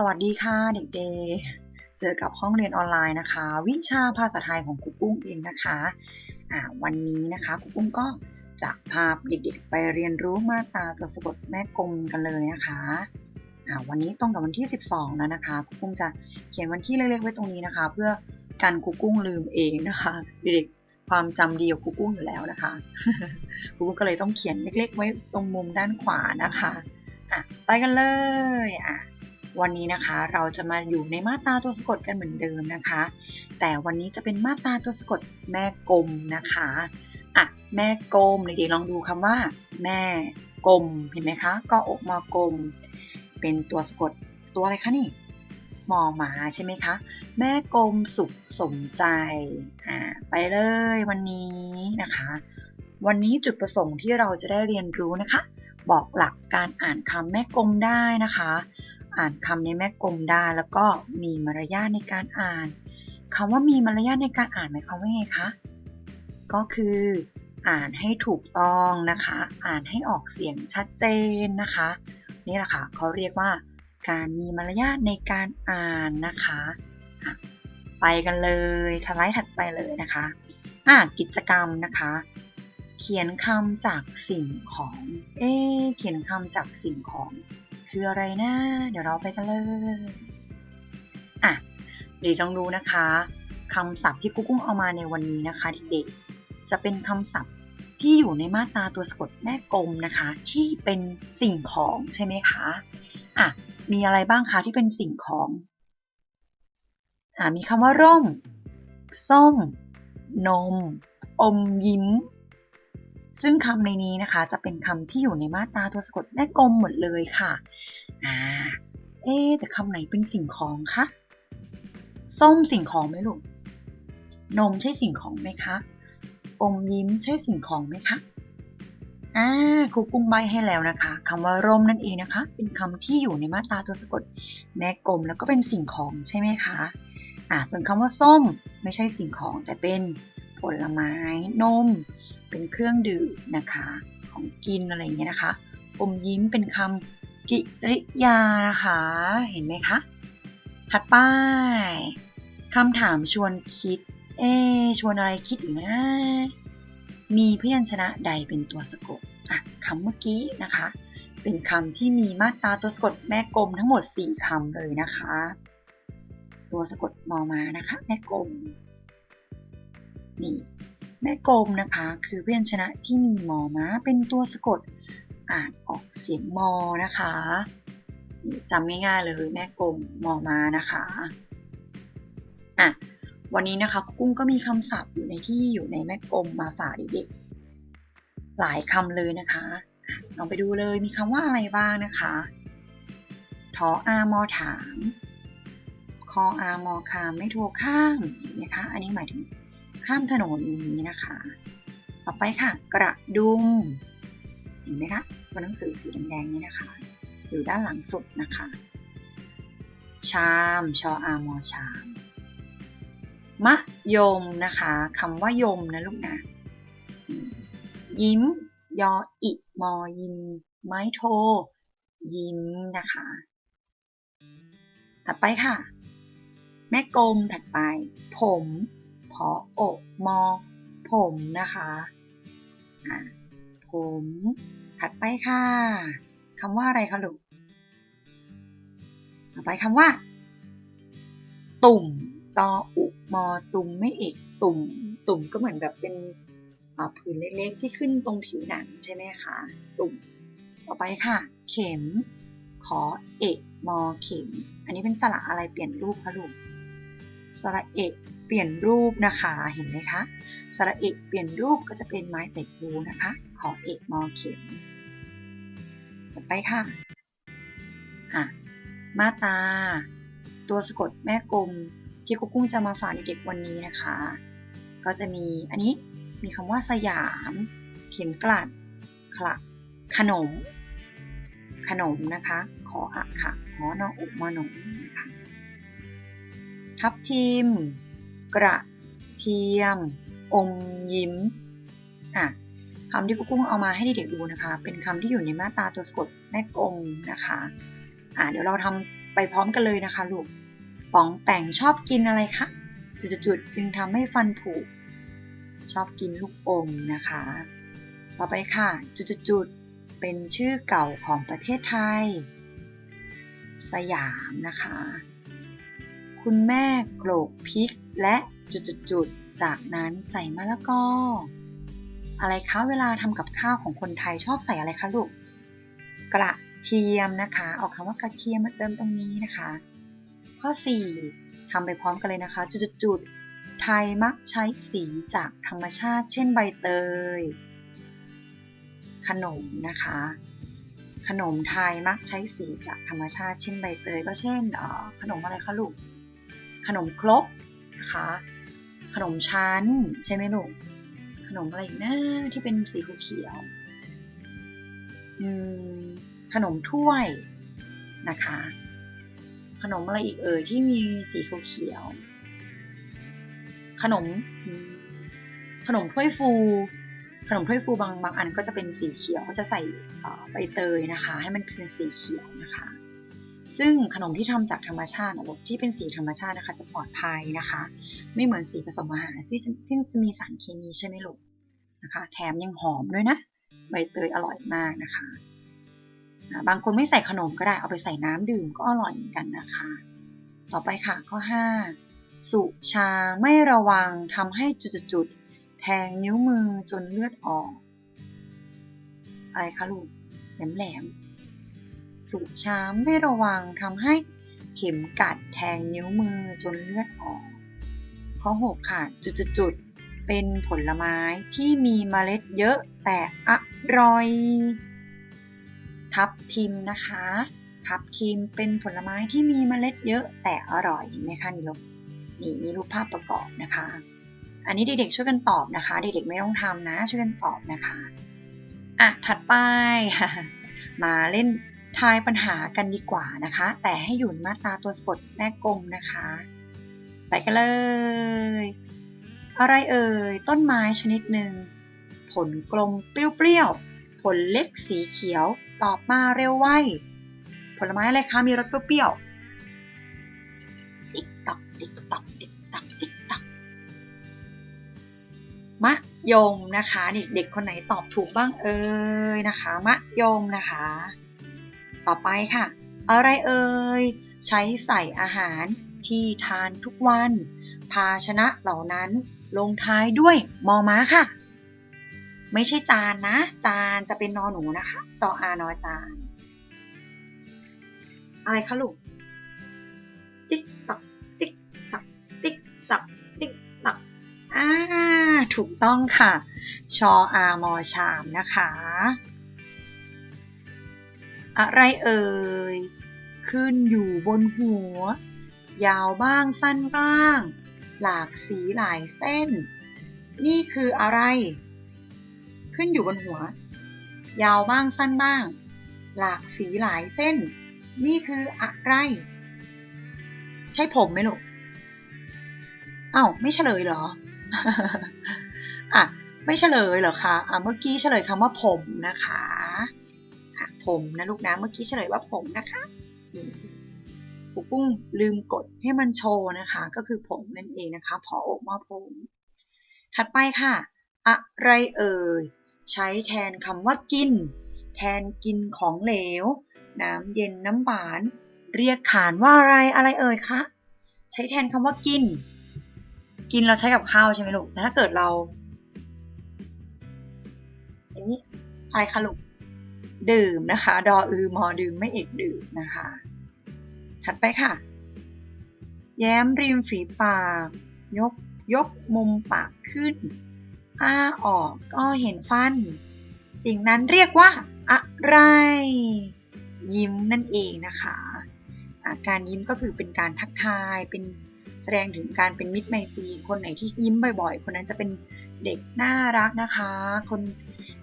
สวัสดีค่ะเด็กๆ เจอกับห้องเรียนออนไลน์นะคะ วิชาภาษาไทยของครูปุ้งเองนะคะอ่าวันนี้นะคะครูปุ้งก็จะพาเด็กๆ ไปเรียนรู้มาตราตัวสะกดแม่กลมกันเลยนะคะอ่าวันนี้ตรงกับวันที่ 12 แล้วนะคะครูปุ้งจะเขียนวันที่เล็กๆไว้ตรงนี้นะคะ เพื่อกันครูปุ้งลืมเองนะคะเด็กๆความจำดีของครูปุ้งอยู่แล้วนะคะครูปุ้งก็เลยต้องเขียนเล็ก ๆ ไว้ตรงมุมด้านขวานะคะอะไปกันเลยอะ วันนี้นะคะเราจะมาอยู่ในมาตราตัวสะกดกันเหมือนเดิมนะคะ แต่วันนี้จะเป็นมาตราตัวสะกดแม่กลมนะคะอะแม่กลมเด็กๆลองดูคำว่า แม่กลมเห็นไหมคะก็อกมอกลม เป็นตัวสะกดตัวอะไรคะนี่มอหมาใช่ไหมคะ แม่กลมสุขสมใจอ่าไปเลยวันนี้นะคะ วันนี้จุดประสงค์ที่เราจะได้เรียนรู้นะคะ บอกหลักการอ่านคำแม่กลมได้นะคะ อ่านคำในแม่กลมได้แล้วก็มีมารยาทในการอ่านคำว่ามีมารยาทในการอ่านหมายความว่าไงคะ ก็คือ อ่านให้ถูกต้องนะคะ อ่านให้ออกเสียงชัดเจนนะคะ นี่แหละค่ะเขาเรียกว่า การมีมารยาทในการอ่านนะคะไปกันเลยทลายถัดไปเลยนะคะอะกิจกรรมนะคะ เขียนคำจากสิ่งของ เอ๊เขียนคำจากสิ่งของ คืออะไรนะ เดี๋ยวเราไปกันเลย อะ เดี๋ยวลองดูนะคะคำศัพท์ที่กุ๊กกุ้งเอามาในวันนี้นะคะเด็กๆ จะเป็นคำศัพท์ที่อยู่ในมาตราตัวสะกดแม่กลมนะคะ ที่เป็นสิ่งของใช่ไหมคะ อะ มีอะไรบ้างคะที่เป็นสิ่งของ อะมีคำว่าร่ม ส้ม นม อมยิ้ม ซึ่งคำในนี้นะคะจะเป็นคำที่อยู่ในมาตราตัวสะกดแม่กลมหมดเลยค่ะอ่าเอ๊แต่คำไหนเป็นสิ่งของคะส้มสิ่งของไหมลูกนมใช่สิ่งของไหมคะอมยิ้มใช่สิ่งของไหมคะอ่าครูกุ้งใบให้แล้วนะคะคำว่าร่มนั่นเองนะคะ เป็นคำที่อยู่ในมาตราตัวสะกด แม่กลมแล้วก็เป็นสิ่งของใช่ไหมคะอ่าส่วนคำว่าส้มไม่ใช่สิ่งของแต่เป็นผลไม้นม เป็นเครื่องดื่มนะคะของกินอะไรอย่างเงี้ยนะคะ อมยิ้มเป็นคำกิริยานะคะ เห็นไหมคะ ถัดไปคำถามชวนคิด เอ๊ชวนอะไรคิดนะ มีพยัญชนะใดเป็นตัวสะกดอะคำเมื่อกี้นะคะ เป็นคำที่มีมาตราตัวสะกดแม่กลมทั้งหมด 4คำเลยนะคะ ตัวสะกดมอมานะคะ แม่กลมนี่ แม่กลมนะคะ คือพยัญชนะที่มีมอม้าเป็นตัวสะกดอ่านออกเสียงมอนะคะจำง่ายๆเลยแม่กลมมอม้านะคะอะวันนี้นะคะกุ้งก็มีคำศัพท์อยู่ในที่อยู่ในแม่กลมมาฝากเด็กๆหลายคำเลยนะคะลองไปดูเลยมีคำว่าอะไรบ้างนะคะทออามอถาม คออามอคามไม่โทรข้ามนไหมคะ อันนี้หมายถึง ข้ามถนนอย่างนี้นะคะ ต่อไปค่ะ กระดุม เห็นไหมคะตัวหนังสือสีแดงๆนี่นะคะ อยู่ด้านหลังสุดนะคะ ชามชออามอชาม มะยมนะคะคำว่ายมนะลูกนะ ยิ้ม ยออิมอยิม ไม้โท ยิ้มนะคะ ถัดไปค่ะ แม่กลมถัดไป ผม พออกมอ ผมนะคะอะผมถัดไปค่ะคำว่าอะไรคะลูกต่อไปคำว่า ตุ่มตออุมอตุ่มไม่เอกตุ่ม ตุ่มก็เหมือนแบบเป็นผืนเล็กๆที่ขึ้นตรงผิวหนังใช่ไหมคะตุ่มต่อไปค่ะ เข็ม ขอเอกมอเข็ม อันนี้เป็นสระอะไรเปลี่ยนรูปคะลูกสระเอก เปลี่ยนรูปนะคะเห็นไหมคะสระเอกเปลี่ยนรูปก็จะเป็นไม้แต่คูนะคะ ขอเอกมอเข็มต่อไปค่ะอะ มาตา ตัวสะกดแม่กลมที่กุ๊กกุ้งจะมาฝากเด็กๆวันนี้นะคะ ก็จะมีอันนี้มีคำว่าสยาม เข็มกลัดคละขนม ขนมนะคะ ขออะค่ะหอนออุมอนมนะคะทับทิม กระเทียม อมยิ้มอะคำที่กุ๊กกุ้งเอามาให้เด็กๆดูนะคะ เป็นคำที่อยู่ในมาตราตัวสะกดแม่กลมนะคะอะเดี๋ยวเราทำไปไปพร้อมกันเลยนะคะลูกป๋องแป่งชอบกินอะไรคะจุดๆจึงทำให้ฟันผุชอบกินลูกอมนะคะ ต่อไปค่ะ จุดๆเป็นชื่อเก่าของประเทศไทย สยามนะคะ คุณแม่โกรกพริก และจุดๆจากนั้นใส่มะละกอ อะไรคะเวลาทำกับข้าวของคนไทยชอบใส่อะไรคะลูก กระเทียมนะคะเอาคำว่ากระเทียมมาเติมตรงนี้นะคะ ข้อ 4ทำไปพร้อมกันเลยนะคะ จุดๆไทยมักใช้สีจากธรรมชาติ เช่นใบเตย ขนมนะคะ ขนมไทยมักใช้สีจากธรรมชาติ เช่นใบเตย ก็เช่นขนมอะไรคะลูก ขนมครก นะคะ ขนมชั้นใช่ไหมลูกขนมอะไรอีกนะที่เป็นสีเขียวขนมถ้วยนะคะ ขนมอะไรอีกเอ่ยที่มีสีเขียวขนม ขนมถ้วยฟู ขนมถ้วยฟูบางบางอันก็จะเป็นสีเขียวก็จะใส่ใบเตยนะคะ ให้มันเป็นสีเขียวนะคะ ซึ่งขนมที่ทำจากธรรมชาตินะลูกที่เป็นสีธรรมชาตินะคะ จะปลอดภัยนะคะ ไม่เหมือนสีผสมอาหารที่ที่จะมีสารเคมีใช่ไหมลูกนะคะ แถมยังหอมด้วยนะใบเตยอร่อยมากนะคะบางคนไม่ใส่ขนมก็ได้เอาไปใส่น้ำดื่มก็อร่อยเหมือนกันนะคะ ต่อไปค่ะข้อ 5 สุชาไม่ระวังทำให้จุดๆแทงนิ้วมือจนเลือดออกอะไรคะลูกแหลมแหลมสุชาไม่ระวังทำให้เข็มกัดแทงนิ้วมือจนเลือดออก ข้อ 6 ค่ะ จุดๆเป็นผลไม้ที่มีเมล็ดเยอะแต่อร่อย ทับทิมนะคะ ทับทิมเป็นผลไม้ที่มีเมล็ดเยอะแต่อร่อยไหมคะนี่ลูกนี่มีรูปภาพประกอบนะคะ อันนี้เด็กๆช่วยกันตอบนะคะ เด็กๆไม่ต้องทำนะ ช่วยกันตอบนะคะอะถัดไปมาเล่น ทายปัญหากันดีกว่านะคะ แต่ให้อยู่ในมาตราตัวสะกดแม่กลมนะคะ ไปกันเลย อะไรเอ่ย ต้นไม้ชนิดหนึ่ง ผลกลมเปรี้ยวๆ ผลเล็กสีเขียว ตอบมาเร็วไว ผลไม้อะไรคะ มีรสเปรี้ยวๆ ติ๊กตักติ๊กตักติ๊กตักติ๊กตักมะยมนะคะ เด็กๆคนไหนตอบถูกบ้างเอ่ยนะคะ มะยมนะคะ ต่อไปค่ะ อะไรเอ่ย ใช้ใส่อาหารที่ทานทุกวัน ภาชนะเหล่านั้นลงท้ายด้วยมอม้าค่ะ ไม่ใช่จานนะ จานจะเป็นนอหนูนะคะจออานอจาน อะไรคะลูก ติ๊กตักติ๊กตักติ๊กตักติ๊กตักอ่าถูกต้องค่ะ ชออามอชามนะคะ อะไรเอ่ย ขึ้นอยู่บนหัว ยาวบ้างสั้นบ้าง หลากสีหลายเส้น นี่คืออะไร ขึ้นอยู่บนหัว ยาวบ้างสั้นบ้าง หลากสีหลายเส้น นี่คืออะไร ใช่ผมไหมลูกอ้าวไม่เฉลยเหรออะไม่เฉลยเหรอคะอะเมื่อกี้เฉลยคำว่าผมนะคะ อะผมนะลูกนะ เมื่อกี้เฉลยว่าผมนะคะปูปุ้งลืมกดให้มันโชว์นะคะ ก็คือผมนั่นเองนะคะ พออกมาผม ถัดไปค่ะ อะไรเอ่ย ใช้แทนคำว่ากิน แทนกินของเหลว น้ำเย็นน้ำหวาน เรียกขานว่าอะไรอะไรเอ่ยคะ ใช้แทนคำว่ากิน กินเราใช้กับข้าวใช่ไหมลูก แต่ถ้าเกิดเราอันนี้อะไรคะลูก ดื่มนะคะ ดออือมอดื่มไม่เอกดื่มนะคะ ถัดไปค่ะ แย้มริมฝีปาก ยกยกมุมปากขึ้น อ้าออกก็เห็นฟัน สิ่งนั้นเรียกว่า อะไร ยิ้มนั่นเองนะคะะการยิ้มก็คือเป็นการทักทายเป็นแสดงถึงการเป็นมิตรไมตรีคนไหนที่ยิ้มบ่อยๆ คนนั้นจะเป็นเด็กน่ารักนะคะ คน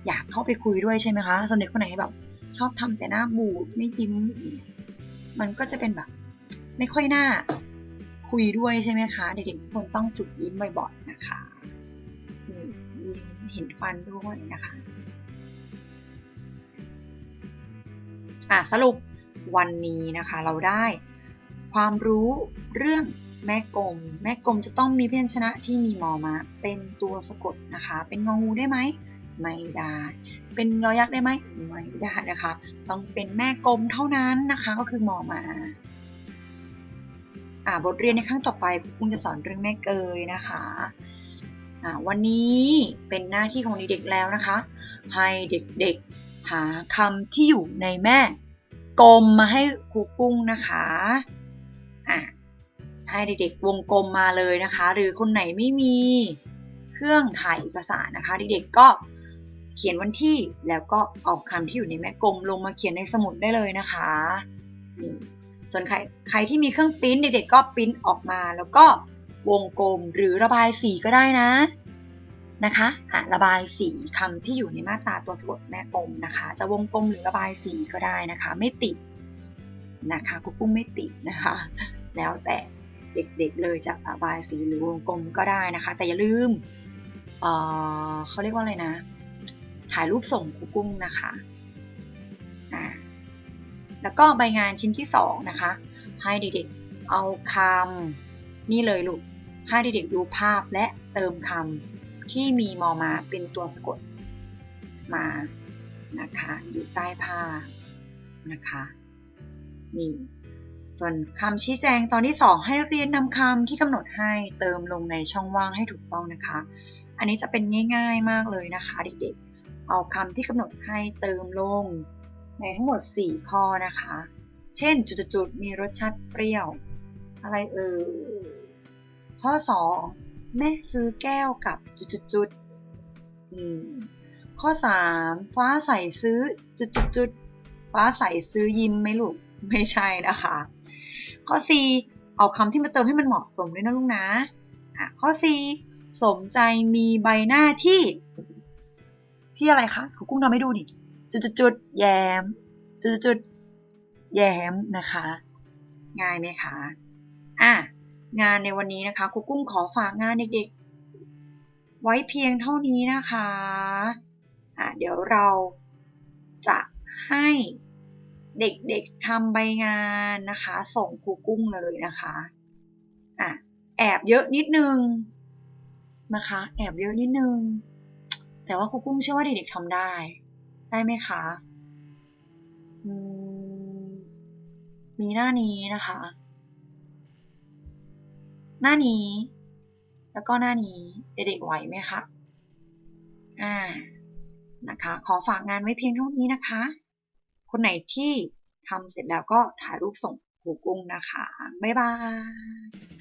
อยากเข้าไปคุยด้วยใช่ไหมคะส่วนเด็กคนไหนแบบ ชอบทำแต่หน้าบูดไม่ยิ้ม มันก็จะเป็นแบบ ไม่ค่อยน่าคุยด้วยใช่ไหมคะ เด็กๆทุกคนต้องฝึกยิ้มบ่อยๆนะคะยิ้มเห็นฟันด้วยนะคะอะสรุปวันนี้นะคะเราได้ความรู้เรื่องแม่กลม แม่กลมจะต้องมีพยัญชนะที่มีมอมา เป็นตัวสะกดนะคะ เป็นงองูได้ไหม ไม่ได้ เป็นยอยักษ์ได้ไหมไม่ได้นะคะ ต้องเป็นแม่กลมเท่านั้นนะคะก็คือมอมาอ่าบทเรียนในครั้งต่อไปคุณจะสอนเรื่องแม่เกยนะคะอ่าวันนี้เป็นหน้าที่ของเด็กๆแล้วนะคะ ให้เด็กๆหาคำที่อยู่ในแม่กลมมาให้ครูกุ้งนะคะอ่าให้เด็กๆวงกลมมาเลยนะคะ หรือคนไหนไม่มีเครื่องถ่ายเอกสารนะคะ เด็กๆก็ เขียนวันที่แล้วก็เอาคำที่อยู่ในแม่กลมลงมาเขียนในสมุดได้เลยนะคะนี่ส่วนใครใครที่มีเครื่องปริ้นเด็กๆก็ปริ้นออกมาแล้วก็วงกลมหรือระบายสีก็ได้นะนะคะอะระบายสีคำที่อยู่ในมาตราตัวสะกดแม่กลมนะคะ จะวงกลมหรือระบายสีก็ได้นะคะ ไม่ติดนะคะกุ๊กกุ้งไม่ติดนะคะ แล้วแต่เด็กๆเลยจะระบายสีหรือวงกลมก็ได้นะคะ แต่อย่าลืมเอ่อเขาเรียกว่าอะไรนะ ถ่ายรูปส่งครูกุ้งนะคะแล้วก็ใบงานชิ้นที่สองนะคะ ให้เด็กๆเอาคำนี่เลยลูก ให้เด็กๆดูภาพและเติมคำที่มีมอมาเป็นตัวสะกดมานะคะอยู่ใต้ผ้านะคะนี่ส่วนคำชี้แจงตอนที่ 2 ให้นักเรียนนำคำที่กำหนดให้เติมลงในช่องว่างให้ถูกต้องนะคะ อันนี้จะเป็นง่าย ๆมากเลยนะคะเด็กๆ เอาคำที่กำหนดให้เติมลง ในทั้งหมด 4 ข้อนะคะ เช่นจุดๆมีรสชาติเปรี้ยว อะไรเอ่ยข้อ 2 แม่ซื้อแก้วกับจุดๆข้อ 3 ฟ้าใสซื้อจุดๆฟ้าใสซื้อยิ้มไหมลูกไม่ใช่นะคะ ข้อ 4 เอาคำที่มาเติมให้มันเหมาะสมด้วยนะลูกนะอะข้อ 4 สมใจมีใบหน้าที่ ที่อะไรคะครูกุ้งทำให้ดูดิจุดๆๆแยมจุดๆแยมนะคะ ง่ายไหมคะอะงานในวันนี้นะคะครูกุ้งขอฝากงานเด็กๆ ไว้เพียงเท่านี้นะคะอะเดี๋ยวเราจะให้เด็กๆทำใบงานนะคะ ส่งครูกุ้งเลยนะคะอะแอบเยอะนิดนึงนะคะ แอบเยอะนิดนึง แต่ว่าครูกุ้งเชื่อว่าเด็กๆทำได้ ได้ไหมคะมมีหน้านี้นะคะ หน้านี้ แล้วก็หน้านี้เด็กๆไหวไหมคะ อ่า นะคะ ขอฝากงานไว้เพียงเท่านี้นะคะ คนไหนที่ทำเสร็จแล้วก็ถ่ายรูปส่งครูกุ้งนะคะ บ๊ายบาย